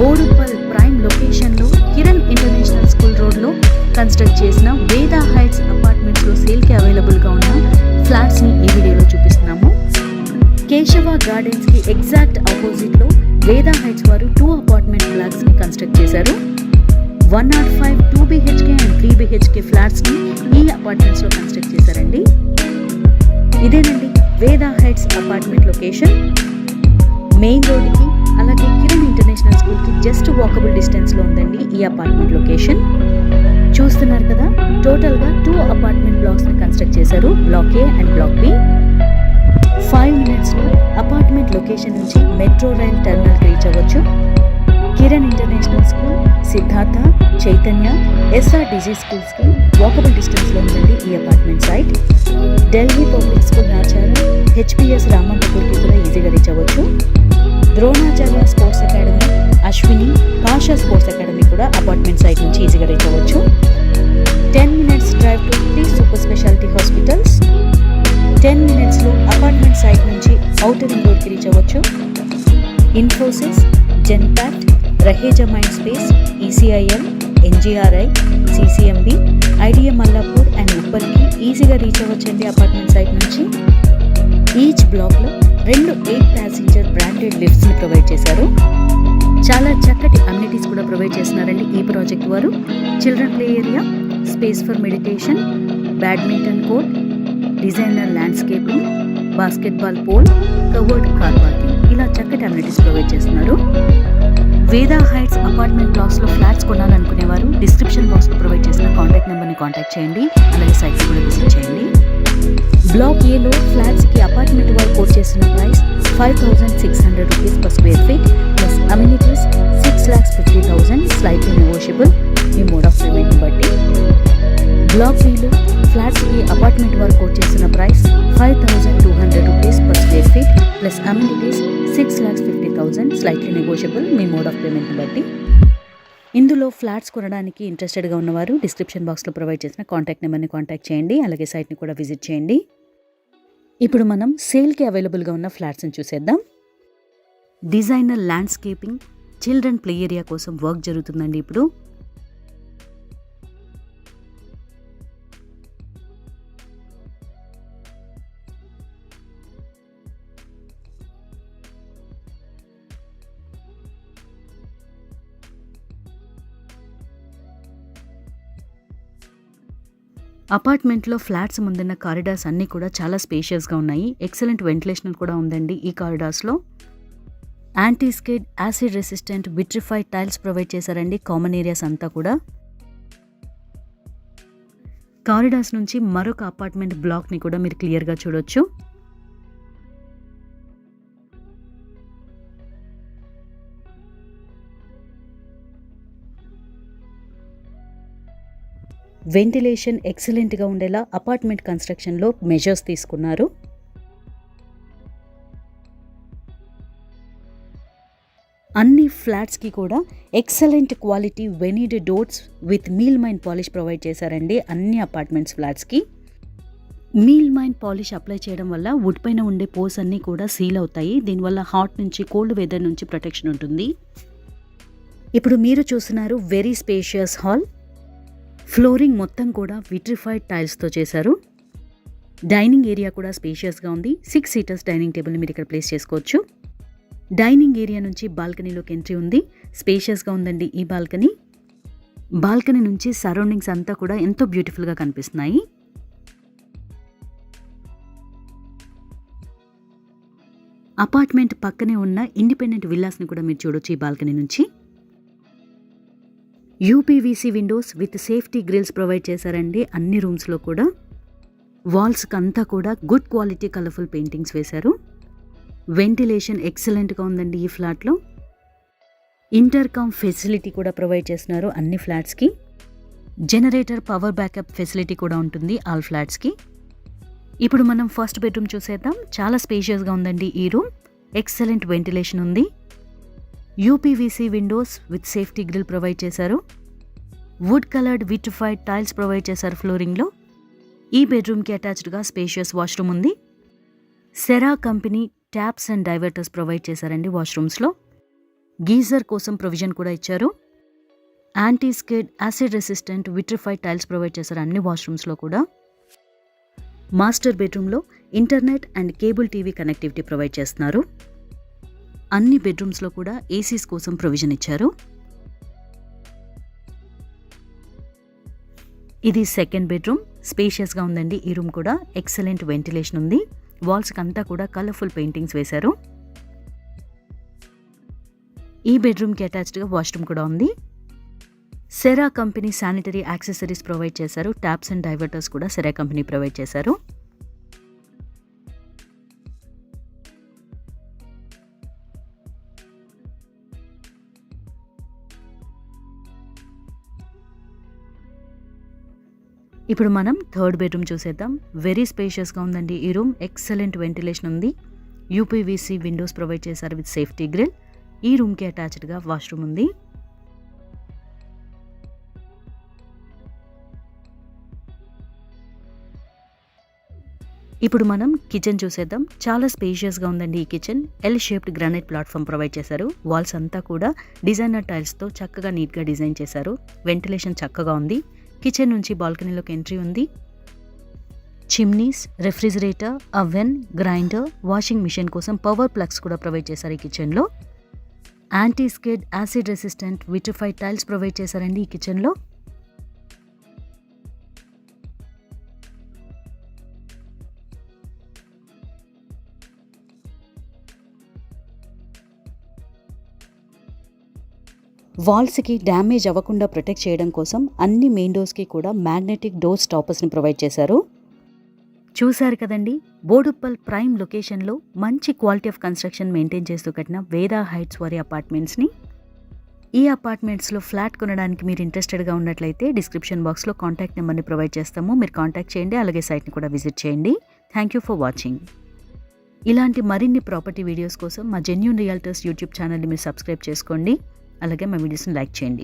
Boduppal prime లొకేషన్లో Kiran international school రోడ్లో construct చేసిన వేదా హైట్స్ అపార్ట్మెంట్స్లో సేల్కి అవైలబుల్గా ఉన్న ఫ్లాట్స్ని ఈ వీడియోలో చూపిస్తున్నాము. కేశవ గార్డెన్స్కి ఎగ్జాక్ట్ ఆపోజిట్లో వేదా హైట్స్ వారు టూ అపార్ట్మెంట్ ఫ్లాట్స్ని కన్స్ట్రక్ట్ చేశారు. One not five two BHK and three BHK ఫ్లాట్స్ని ఈ అపార్ట్మెంట్స్లో కన్స్ట్రక్ట్ చేశారండి. ఇదేనండి Veda heights apartment location. Main రోడ్కి అలాగే కిరణ్ ఇంటర్నేషనల్ స్కూల్కి జస్ట్ వాకబుల్ డిస్టెన్స్లో ఉందండి ఈ అపార్ట్మెంట్ లొకేషన్ చూస్తున్నారు కదా టోటల్గా టూ అపార్ట్మెంట్ బ్లాక్స్ని కన్స్ట్రక్ట్ చేశారు block A and block B five మినిట్స్లో అపార్ట్మెంట్ లొకేషన్ నుంచి మెట్రో రైల్ టెర్మినల్కి రీచ్ అవ్వచ్చు. Kiran international school Siddhartha Chaitanya SR Digi స్కూల్స్కి వాకబుల్ డిస్టెన్స్లో ఉందండి ఈ apartment site Delhi public school Nacharam HPS రామంతపూర్కి కూడా ఈజీగా రీచ్ అవ్వచ్చు. Dronacharya sports academy Ashwini Kasha sports academy కూడా అపార్ట్మెంట్ సైట్ నుంచి ఈజీగా రీచ్ అవ్వచ్చు. Ten minutes drive to three super speciality hospitals ten మినిట్స్లో అపార్ట్మెంట్ సైట్ నుంచి అవుటర్ రింగ్ రోడ్కి రీచ్ అవ్వచ్చు. Infosys Genpact Raheja mind space ECIL NGRI CCMB IDM Mallapur and ఉప్పల్కి ఈజీగా reach అవ్వచ్చండి అపార్ట్మెంట్ సైట్ నుంచి. ఈచ్ బ్లాక్లో రెండు ఎయిట్ ప్యాసింజర్ బ్రాండెడ్ లిఫ్ట్స్ని ప్రొవైడ్ చేశారు. చాలా చక్కటి అమ్యూనిటీస్ కూడా ప్రొవైడ్ చేస్తున్నారండి ఈ ప్రాజెక్ట్ వారు. Children play area space for meditation badminton court designer landscaping basketball pole covered car parking. ఇలా చక్కటి అమ్యూనిటీస్ ప్రొవైడ్ చేస్తున్నారు. వేదా హైట్స్ అపార్ట్మెంట్ బ్లాక్స్లో ఫ్లాట్స్ కొనాలనుకునేవారు. డిస్క్రిప్షన్ బాక్స్లో ప్రొవైడ్ చేసిన కాంటాక్ట్ నెంబర్ని కాంటాక్ట్ చేయండి. అలాగే సైట్స్ కూడా విజిట్ చేయండి. బ్లాక్ ఏలో ఫ్లాట్స్కి అపార్ట్మెంట్ వారు కోట్ చేసిన price five thousand six hundred rupees per square feet plus amenities six lakhs fifty thousand slightly negotiable me mode of payment బట్టి బ్లాక్ ఏలో ఫ్లాట్స్కి అపార్ట్మెంట్ వారు కోట్ చేసిన price five thousand two hundred rupees per square feet plus amenities six lakhs fifty thousand slightly negotiable me mode of payment బట్టి ఇందులో flats కొనడానికి ఇంట్రెస్టెడ్గా ఉన్నవారు description బాక్స్లో ప్రొవైడ్ చేసిన కాంటాక్ట్ నెంబర్ని కాంటాక్ట్ చేయండి అలాగే సైట్ని కూడా విజిట్ చేయండి. ఇప్పుడు మనం సేల్కి అవైలబుల్గా ఉన్న ఫ్లాట్స్ని చూసేద్దాం. Designer landscaping children play area కోసం వర్క్ జరుగుతుందండి ఇప్పుడు. అపార్ట్మెంట్లో ఫ్లాట్స్ ముందున్న కారిడార్స్ అన్నీ కూడా చాలా స్పేషియస్గా ఉన్నాయి. ఎక్సలెంట్ వెంటిలేషన్ కూడా ఉందండి ఈ కారిడార్స్లో. Anti skid acid resistant vitrified tiles provide చేశారండి కామన్ ఏరియాస్ అంతా కూడా. కారిడార్స్ నుంచి మరొక అపార్ట్మెంట్ బ్లాక్ని కూడా మీరు క్లియర్గా చూడొచ్చు. వెంటిలేషన్ ఎక్సలెంట్గా ఉండేలా అపార్ట్మెంట్ కన్స్ట్రక్షన్లో మెజర్స్ తీసుకున్నారు. అన్ని ఫ్లాట్స్కి కూడా excellent quality veneered doors with melamine polish provide చేశారండి అన్ని అపార్ట్మెంట్స్ ఫ్లాట్స్కి. మీల్ మైన్ పాలిష్ అప్లై చేయడం వల్ల వుడ్ పైన ఉండే పోస్ అన్నీ కూడా సీల్ అవుతాయి. దీనివల్ల హాట్ నుంచి కోల్డ్ వెదర్ నుంచి ప్రొటెక్షన్ ఉంటుంది. ఇప్పుడు మీరు చూస్తున్నారు వెరీ స్పేషియస్ హాల్. ఫ్లోరింగ్ మొత్తం కూడా విట్రిఫైడ్ టైల్స్తో చేశారు. డైనింగ్ ఏరియా కూడా స్పేషియస్గా ఉంది. సిక్స్ సీటర్స్ డైనింగ్ టేబుల్ని మీరు ఇక్కడ ప్లేస్ చేసుకోవచ్చు. డైనింగ్ ఏరియా నుంచి బాల్కనీలోకి ఎంట్రీ ఉంది. స్పేషియస్గా ఉందండి ఈ బాల్కనీ. బాల్కనీ నుంచి సరౌండింగ్స్ అంతా కూడా ఎంతో బ్యూటిఫుల్గా కనిపిస్తున్నాయి. అపార్ట్మెంట్ పక్కనే ఉన్న ఇండిపెండెంట్ విల్లాస్ని కూడా మీరు చూడొచ్చు ఈ బాల్కనీ నుంచి. UPVC windows with safety grills provide చేశారండి. అన్ని రూమ్స్లో కూడా. వాల్స్కి అంతా కూడా గుడ్ క్వాలిటీ కలర్ఫుల్ పెయింటింగ్స్ వేశారు. వెంటిలేషన్ ఎక్సలెంట్గా ఉందండి ఈ ఫ్లాట్లో. ఇంటర్కామ్ ఫెసిలిటీ కూడా ప్రొవైడ్ చేస్తున్నారు అన్ని ఫ్లాట్స్కి. జనరేటర్ పవర్ బ్యాకప్ ఫెసిలిటీ కూడా ఉంటుంది ఆల్ ఫ్లాట్స్కి. ఇప్పుడు మనం ఫస్ట్ బెడ్రూమ్ చూసేద్దాం. చాలా స్పేషియస్గా ఉందండి ఈ రూమ్. ఎక్సలెంట్ వెంటిలేషన్ ఉంది. UPVC windows with safety grill provide చేశారు. Wood coloured vitrified tiles provide చేశారు ఫ్లోరింగ్లో. ఈ బెడ్రూమ్కి అటాచ్డ్గా స్పేషియస్ వాష్రూమ్ ఉంది. Cera company taps and diverters provide చేశారండి వాష్రూమ్స్లో. గీజర్ కోసం ప్రొవిజన్ కూడా ఇచ్చారు. Anti skid acid resistant vitrified tiles provide చేశారు అన్ని వాష్రూమ్స్లో కూడా. మాస్టర్ బెడ్రూమ్లో internet and cable TV connectivity provide చేస్తున్నారు. అన్ని బెడ్రూమ్స్లో కూడా ఏసీస్ కోసం ప్రొవిజన్ ఇచ్చారు. ఇది సెకండ్ బెడ్రూమ్. స్పేషియస్గా ఉందండి. ఈ రూమ్ కూడా ఎక్సలెంట్ వెంటిలేషన్ ఉంది. వాల్స్కి అంతా కూడా కలర్ఫుల్ పెయింటింగ్స్ వేశారు. ఈ బెడ్రూమ్కి అటాచ్డ్గా వాష్రూమ్ కూడా ఉంది. Cera company sanitary accessories provide చేశారు. ట్యాప్స్ అండ్ డైవర్టర్స్ కూడా సెరా కంపెనీ ప్రొవైడ్ చేశారు. ఇప్పుడు మనం థర్డ్ బెడ్రూమ్ చూసేద్దాం. వెరీ స్పేషియస్గా ఉందండి ఈ రూమ్. ఎక్సలెంట్ వెంటిలేషన్ ఉంది. యూపీవీసీ విండోస్ ప్రొవైడ్ చేశారు విత్ సేఫ్టీ గ్రిల్ ఈ రూమ్కి అటాచ్డ్గా వాష్రూమ్ ఉంది. ఇప్పుడు మనం కిచెన్ చూసేద్దాం. చాలా స్పేషియస్గా ఉందండి ఈ kitchen L shaped granite platform provide చేశారు. వాల్స్ అంతా కూడా డిజైనర్ టైల్స్తో చక్కగా నీట్గా డిజైన్ చేశారు. వెంటిలేషన్ చక్కగా ఉంది. కిచెన్ నుంచి బాల్కనీలోకి ఎంట్రీ ఉంది. Chimneys refrigerator oven grinder washing machine కోసం పవర్ ప్లగ్స్ కూడా ప్రొవైడ్ చేశారు ఈ కిచెన్లో. Anti skid acid resistant vitrified tiles provide చేశారండి ఈ కిచెన్లో. వాల్స్కి డ్యామేజ్ అవ్వకుండా ప్రొటెక్ట్ చేయడం కోసం అన్ని మెయిన్ డోర్స్కి కూడా మ్యాగ్నెటిక్ డోర్ స్టాపర్స్ని ప్రొవైడ్ చేశారు. చూశారు కదండి? బోడుప్పల్ ప్రైమ్ లొకేషన్లో మంచి క్వాలిటీ ఆఫ్ కన్స్ట్రక్షన్ మెయింటైన్ చేస్తూ కట్టిన వేదా హైట్స్ వారి అపార్ట్మెంట్స్ని. ఈ అపార్ట్మెంట్స్లో ఫ్లాట్ కొనడానికి మీరు ఇంట్రెస్టెడ్గా ఉన్నట్లయితే డిస్క్రిప్షన్ బాక్స్లో కాంటాక్ట్ నెంబర్ని ప్రొవైడ్ చేస్తాము. మీరు కాంటాక్ట్ చేయండి అలాగే సైట్ని కూడా విజిట్ చేయండి. Thank you for watching. ఇలాంటి మరిన్ని ప్రాపర్టీ వీడియోస్ కోసం మా జెన్యూన్ రియాల్టర్స్ యూట్యూబ్ ఛానల్ని మీరు సబ్స్క్రైబ్ చేసుకోండి. అలాగే మా వీడియోస్ని లైక్ చేయండి.